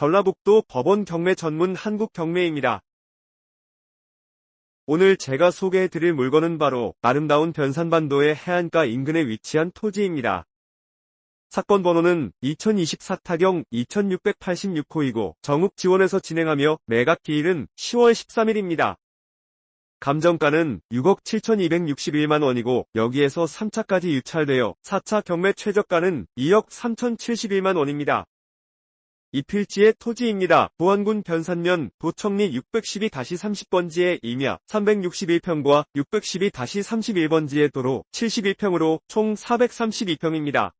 전라북도 법원 경매 전문 한국 경매입니다. 오늘 제가 소개해드릴 물건은 바로 아름다운 변산반도의 해안가 인근에 위치한 토지입니다. 사건 번호는 2024 타경 2686호이고 정읍 지원에서 진행하며 매각 기일은 10월 13일입니다. 감정가는 6억 7,261만 원이고 여기에서 3차까지 유찰되어 4차 경매 최저가는 2억 3,071만 원입니다. 이 필지의 토지입니다. 보안군 변산면 도청리 612-30번지의 임야 361평과 612-31번지의 도로 71평으로 총 432평입니다.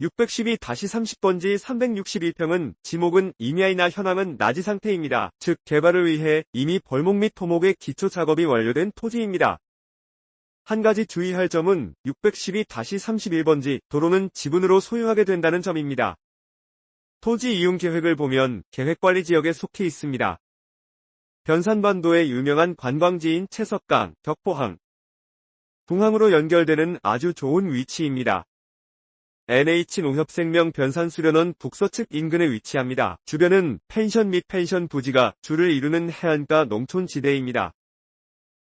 612-30번지 361평은 지목은 임야이나 현황은 나지 상태입니다. 즉 개발을 위해 이미 벌목 및 토목의 기초 작업이 완료된 토지입니다. 한 가지 주의할 점은 612-31번지 도로는 지분으로 소유하게 된다는 점입니다. 토지 이용 계획을 보면 계획관리 지역에 속해 있습니다. 변산반도의 유명한 관광지인 채석강, 격포항, 동항으로 연결되는 아주 좋은 위치입니다. NH농협생명 변산수련원 북서측 인근에 위치합니다. 주변은 펜션 및 펜션 부지가 줄을 이루는 해안가 농촌지대입니다.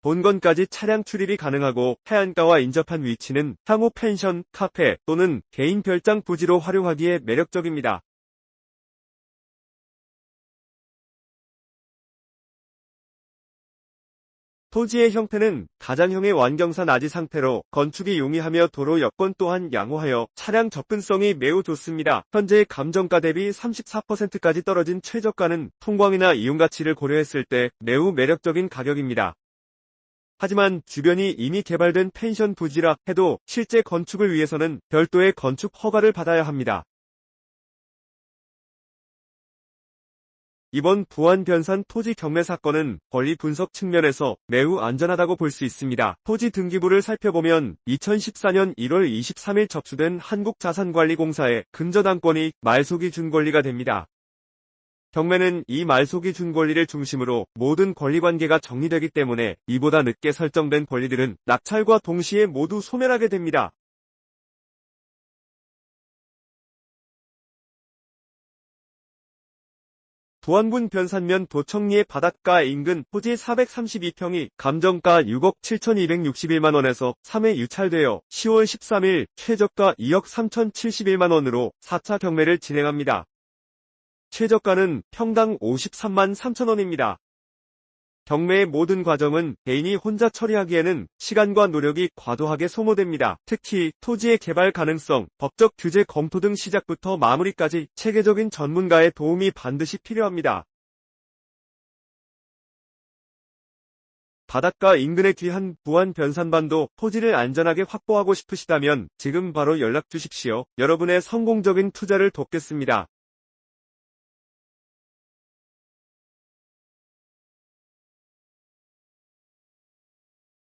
본건까지 차량 출입이 가능하고 해안가와 인접한 위치는 향후 펜션, 카페 또는 개인 별장 부지로 활용하기에 매력적입니다. 토지의 형태는 가장형의 완경산 아지 상태로 건축이 용이하며 도로 여건 또한 양호하여 차량 접근성이 매우 좋습니다. 현재 감정가 대비 34%까지 떨어진 최저가는 통광이나 이용 가치를 고려했을 때 매우 매력적인 가격입니다. 하지만 주변이 이미 개발된 펜션 부지라 해도 실제 건축을 위해서는 별도의 건축 허가를 받아야 합니다. 이번 부안 변산 토지 경매 사건은 권리 분석 측면에서 매우 안전하다고 볼 수 있습니다. 토지 등기부를 살펴보면 2014년 1월 23일 접수된 한국자산관리공사의 근저당권이 말소기 준권리가 됩니다. 경매는 이 말소기 준권리를 중심으로 모든 권리관계가 정리되기 때문에 이보다 늦게 설정된 권리들은 낙찰과 동시에 모두 소멸하게 됩니다. 부안군 변산면 도청리의 바닷가 인근 토지 432평이 감정가 6억 7,261만원에서 3회 유찰되어 10월 13일 최저가 2억 3,071만원으로 4차 경매를 진행합니다. 최저가는 평당 53만 3천원입니다. 경매의 모든 과정은 개인이 혼자 처리하기에는 시간과 노력이 과도하게 소모됩니다. 특히 토지의 개발 가능성, 법적 규제 검토 등 시작부터 마무리까지 체계적인 전문가의 도움이 반드시 필요합니다. 바닷가 인근에 귀한 부안 변산반도 토지를 안전하게 확보하고 싶으시다면 지금 바로 연락 주십시오. 여러분의 성공적인 투자를 돕겠습니다.